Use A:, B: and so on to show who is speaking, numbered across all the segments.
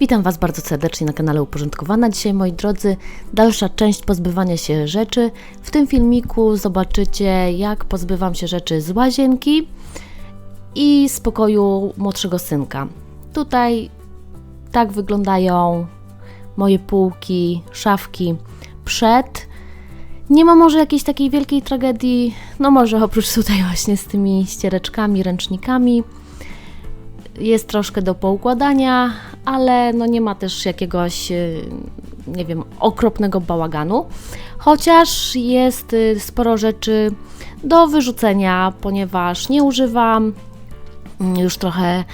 A: Witam Was bardzo serdecznie na kanale Uporządkowana. Dzisiaj, moi drodzy, dalsza część pozbywania się rzeczy. W tym filmiku zobaczycie, jak pozbywam się rzeczy z łazienki i z pokoju młodszego synka. Tutaj tak wyglądają moje półki, szafki przed. Nie ma może jakiejś takiej wielkiej tragedii, no może oprócz tutaj właśnie z tymi ściereczkami, ręcznikami. Jest troszkę do poukładania, ale no nie ma też jakiegoś, y, nie wiem, okropnego bałaganu. Chociaż jest y, sporo rzeczy do wyrzucenia, ponieważ nie używam. Mm, Już trochę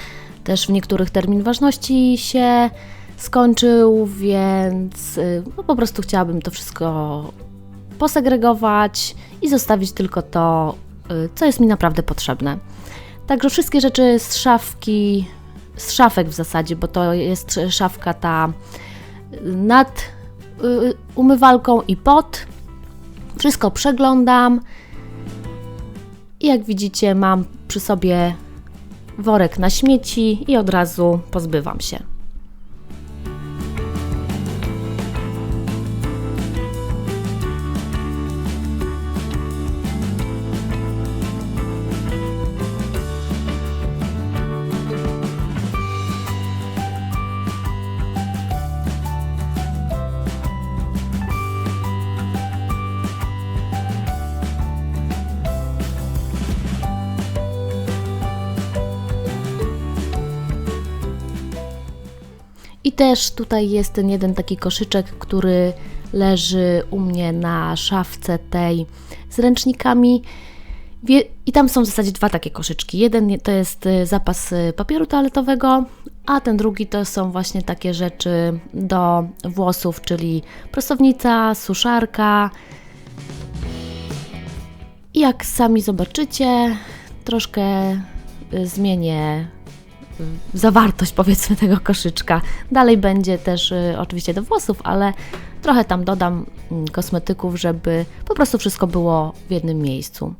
A: też w niektórych termin ważności się skończył, więc y, no po prostu chciałabym to wszystko posegregować i zostawić tylko to, co jest mi naprawdę potrzebne. Także wszystkie rzeczy z szafki, z szafek w zasadzie, bo to jest szafka ta nad y, umywalką i pod. Wszystko przeglądam. I jak widzicie, mam przy sobie worek na śmieci i od razu pozbywam się. Też tutaj jest ten jeden taki koszyczek, który leży u mnie na szafce tej z ręcznikami. I tam są w zasadzie dwa takie koszyczki. Jeden to jest y, zapas y, papieru toaletowego, a ten drugi to są właśnie takie rzeczy do włosów, czyli prostownica, suszarka. I jak sami zobaczycie, troszkę y, zmienię zawartość powiedzmy tego koszyczka. Dalej będzie też y, oczywiście do włosów, ale trochę tam dodam mm, kosmetyków, żeby po prostu wszystko było w jednym miejscu.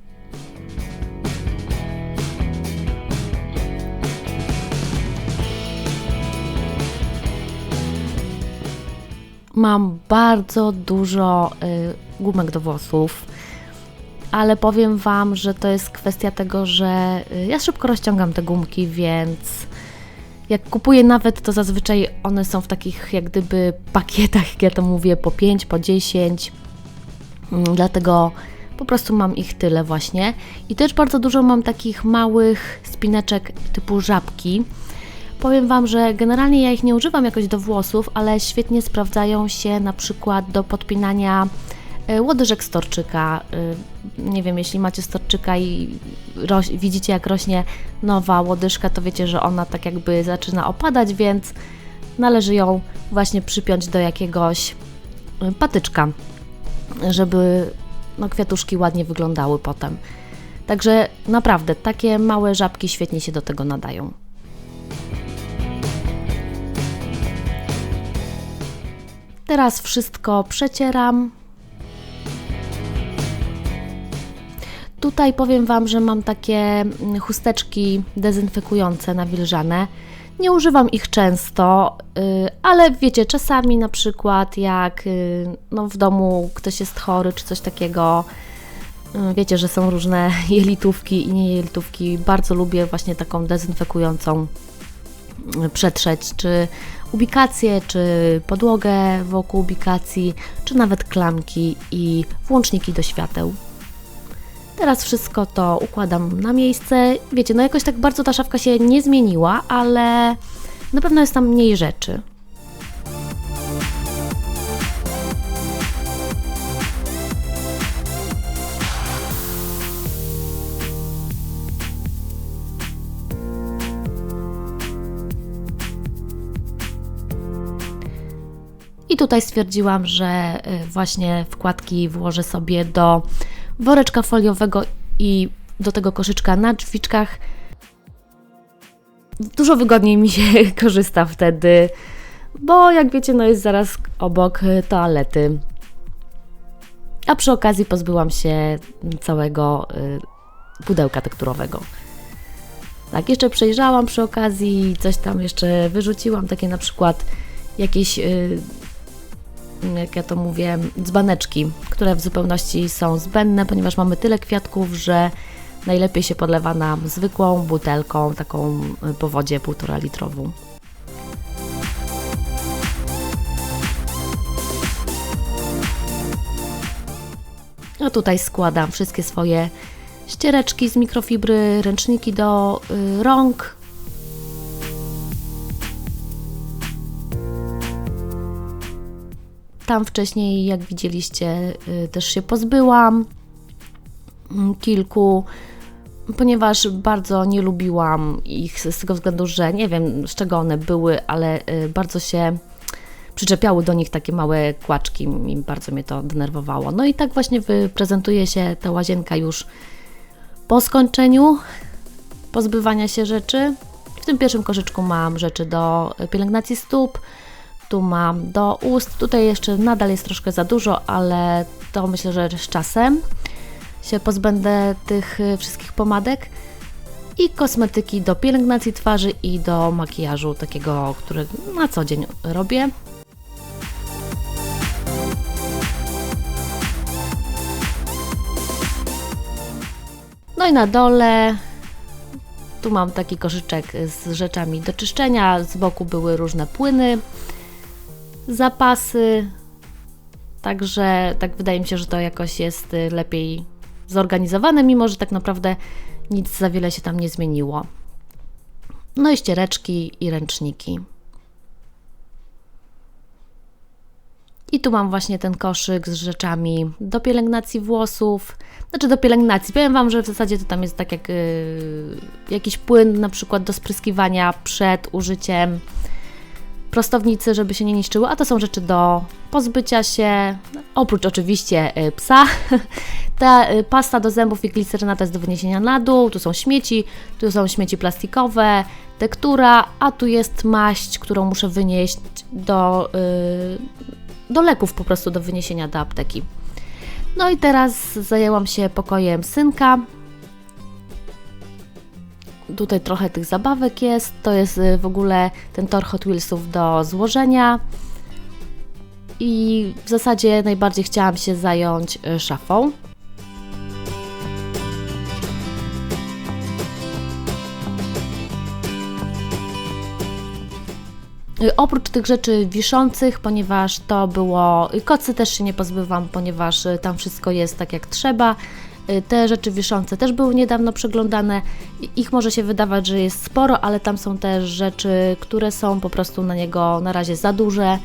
A: Mam bardzo dużo y, gumek do włosów, ale powiem Wam, że to jest kwestia tego, że y, ja szybko rozciągam te gumki, więc jak kupuję nawet, to zazwyczaj one są w takich jak gdyby pakietach, jak ja to mówię, po 5, po 10. Mm, Dlatego po prostu mam ich tyle właśnie. I też bardzo dużo mam takich małych spineczek typu żabki. Powiem Wam, że generalnie ja ich nie używam jakoś do włosów, ale świetnie sprawdzają się na przykład do podpinania łodyżek storczyka. E, Nie wiem, jeśli macie storczyka i roś, widzicie jak rośnie nowa łodyżka, to wiecie, że ona tak jakby zaczyna opadać, więc należy ją właśnie przypiąć do jakiegoś e, patyczka, żeby no, kwiatuszki ładnie wyglądały potem. Także naprawdę takie małe żabki świetnie się do tego nadają. Teraz wszystko przecieram. Tutaj powiem Wam, że mam takie mm, chusteczki dezynfekujące nawilżane. Nie używam ich często, y, ale wiecie, czasami na przykład jak y, no, w domu ktoś jest chory czy coś takiego, y, wiecie, że są różne jelitówki i nie jelitówki. Bardzo lubię właśnie taką dezynfekującą przetrzeć, czy ubikację, czy podłogę wokół ubikacji, czy nawet klamki i włączniki do świateł. Teraz wszystko to układam na miejsce. Wiecie, no jakoś tak bardzo ta szafka się nie zmieniła, ale na pewno jest tam mniej rzeczy. I tutaj stwierdziłam, że y, właśnie wkładki włożę sobie do woreczka foliowego i do tego koszyczka na drzwiczkach. Dużo wygodniej mi się korzysta wtedy, bo jak wiecie, no jest zaraz obok y, toalety. A przy okazji pozbyłam się całego y, pudełka tekturowego. Tak, jeszcze przejrzałam przy okazji, coś tam jeszcze wyrzuciłam, takie na przykład jakieś, yy, jak ja to mówię, dzbaneczki, które w zupełności są zbędne, ponieważ mamy tyle kwiatków, że najlepiej się podlewa nam zwykłą butelką, taką y, po wodzie półtora litrową. A tutaj składam wszystkie swoje ściereczki z mikrofibry, ręczniki do y, rąk. Tam wcześniej, jak widzieliście, y, też się pozbyłam mm, kilku, ponieważ bardzo nie lubiłam ich z tego względu, że nie wiem z czego one były, ale y, bardzo się przyczepiały do nich takie małe kłaczki i bardzo mnie to denerwowało. No i tak właśnie prezentuje się ta łazienka już po skończeniu pozbywania się rzeczy. W tym pierwszym koszyczku mam rzeczy do pielęgnacji stóp, tu mam do ust. Tutaj jeszcze nadal jest troszkę za dużo, ale to myślę, że z czasem się pozbędę tych wszystkich pomadek. I kosmetyki do pielęgnacji twarzy i do makijażu takiego, który na co dzień robię. No i na dole tu mam taki koszyczek z rzeczami do czyszczenia. Z boku były różne płyny, zapasy. Także tak wydaje mi się, że to jakoś jest lepiej zorganizowane, mimo że tak naprawdę nic za wiele się tam nie zmieniło. No i ściereczki i ręczniki. I tu mam właśnie ten koszyk z rzeczami do pielęgnacji włosów. Znaczy do pielęgnacji. Powiem Wam, że w zasadzie to tam jest tak jak yy, jakiś płyn na przykład do spryskiwania przed użyciem prostownicy, żeby się nie niszczyły, a to są rzeczy do pozbycia się, oprócz oczywiście yy, psa. Ta yy, pasta do zębów i gliceryna to jest do wyniesienia na dół, tu są śmieci, tu są śmieci plastikowe, tektura, a tu jest maść, którą muszę wynieść do yy, do leków po prostu do wyniesienia do apteki. No i teraz zajęłam się pokojem synka. Tutaj trochę tych zabawek jest. To jest y, w ogóle ten tor Hot Wheelsów do złożenia. I w zasadzie najbardziej chciałam się zająć y, szafą. Y, oprócz tych rzeczy wiszących, ponieważ to było. Kocy też się nie pozbywam, ponieważ tam wszystko jest tak jak trzeba. Y, te rzeczy wiszące też były niedawno przeglądane. Ich może się wydawać, że jest sporo, ale tam są też rzeczy, które są po prostu na niego na razie za duże.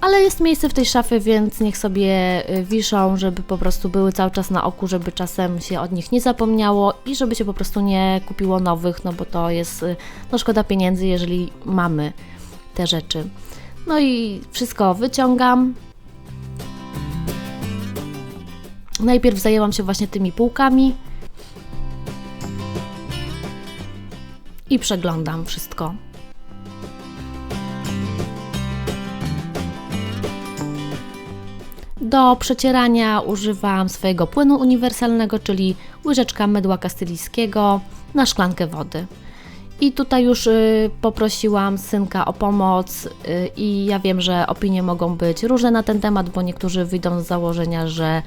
A: Ale jest miejsce w tej szafie, więc niech sobie wiszą, żeby po prostu były cały czas na oku, żeby czasem się od nich nie zapomniało i żeby się po prostu nie kupiło nowych, no bo to jest no szkoda pieniędzy, jeżeli mamy te rzeczy. No i wszystko wyciągam. Najpierw zajęłam się właśnie tymi półkami i przeglądam wszystko. Do przecierania używam swojego płynu uniwersalnego, czyli łyżeczka mydła kastylijskiego na szklankę wody. I tutaj już y, poprosiłam synka o pomoc, y, i ja wiem, że opinie mogą być różne na ten temat, bo niektórzy wyjdą z założenia, że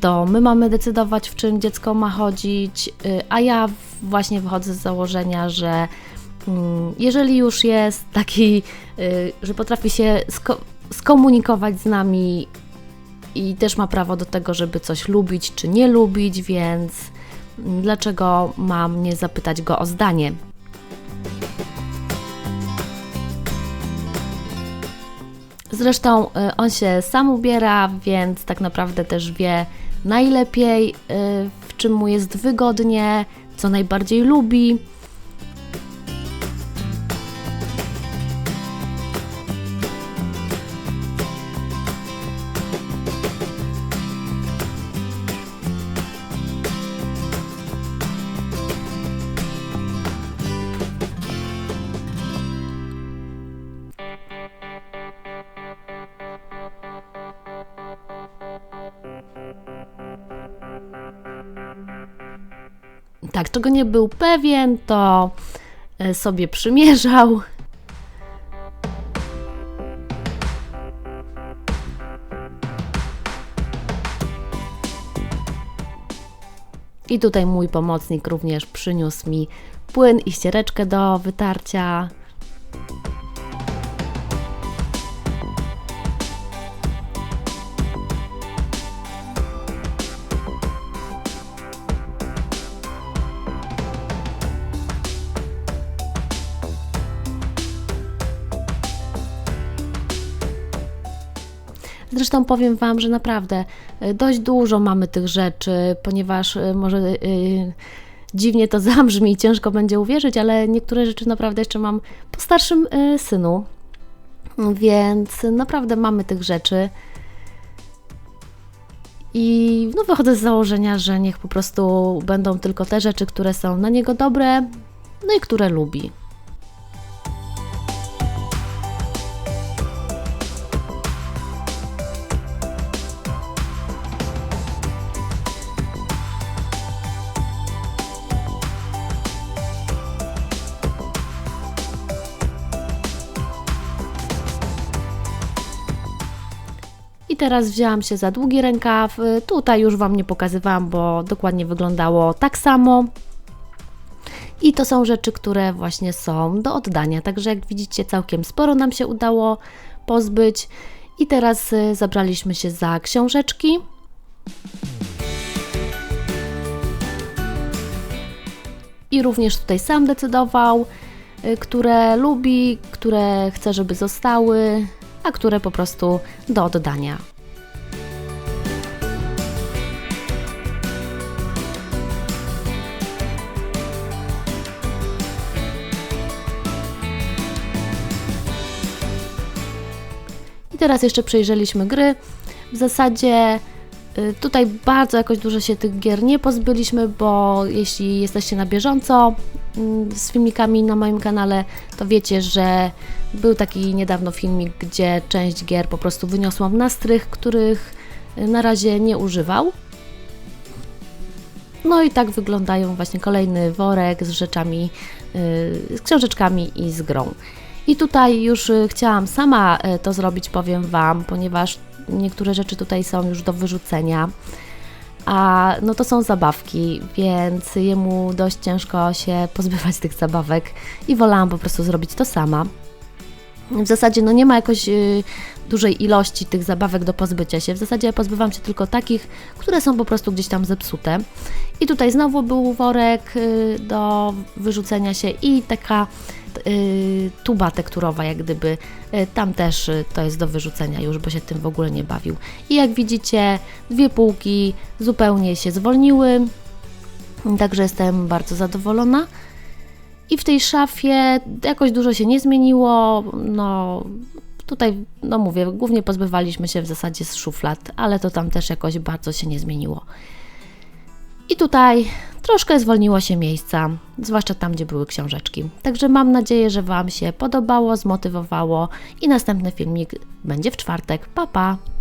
A: to my mamy decydować, w czym dziecko ma chodzić, a ja właśnie wychodzę z założenia, że mm, jeżeli już jest taki, że potrafi się sko skomunikować z nami i też ma prawo do tego, żeby coś lubić czy nie lubić, więc mm, dlaczego mam nie zapytać go o zdanie? Zresztą y, on się sam ubiera, więc tak naprawdę też wie najlepiej, y, w czym mu jest wygodnie, co najbardziej lubi. Tak, czego nie był pewien, to e, sobie przymierzał. I tutaj mój pomocnik również przyniósł mi płyn i ściereczkę do wytarcia. Zresztą powiem Wam, że naprawdę y, dość dużo mamy tych rzeczy, ponieważ y, może y, dziwnie to zabrzmi i ciężko będzie uwierzyć, ale niektóre rzeczy naprawdę jeszcze mam po starszym y, synu. Więc naprawdę mamy tych rzeczy. I no, wychodzę z założenia, że niech po prostu będą tylko te rzeczy, które są na niego dobre, no i które lubi. Teraz wzięłam się za długi rękaw. Y, Tutaj już Wam nie pokazywałam, bo dokładnie wyglądało tak samo. I to są rzeczy, które właśnie są do oddania. Także jak widzicie, całkiem sporo nam się udało pozbyć. I teraz y, zabraliśmy się za książeczki. I również tutaj sam decydował, y, które lubi, które chce, żeby zostały, a które po prostu do oddania. Teraz jeszcze przejrzeliśmy gry. W zasadzie y, tutaj bardzo jakoś dużo się tych gier nie pozbyliśmy, bo jeśli jesteście na bieżąco mm, z filmikami na moim kanale, to wiecie, że był taki niedawno filmik, gdzie część gier po prostu wyniosłam na strych, których y, na razie nie używał. No i tak wyglądają właśnie kolejny worek z rzeczami, yy, z książeczkami i z grą. I tutaj już y, chciałam sama y, to zrobić, powiem Wam, ponieważ niektóre rzeczy tutaj są już do wyrzucenia. A no to są zabawki, więc jemu dość ciężko się pozbywać tych zabawek i wolałam po prostu zrobić to sama. W zasadzie no nie ma jakoś y, dużej ilości tych zabawek do pozbycia się. W zasadzie ja pozbywam się tylko takich, które są po prostu gdzieś tam zepsute. I tutaj znowu był worek y, do wyrzucenia się i taka tuba tekturowa, jak gdyby. Y, tam też y, to jest do wyrzucenia już, bo się tym w ogóle nie bawił. I jak widzicie, dwie półki zupełnie się zwolniły. Także jestem bardzo zadowolona. I w tej szafie jakoś dużo się nie zmieniło. No, tutaj, no mówię, głównie pozbywaliśmy się w zasadzie z szuflad, ale to tam też jakoś bardzo się nie zmieniło. I tutaj troszkę zwolniło się miejsca, zwłaszcza tam, gdzie były książeczki. Także mam nadzieję, że Wam się podobało, zmotywowało i następny filmik będzie w czwartek. Pa, pa!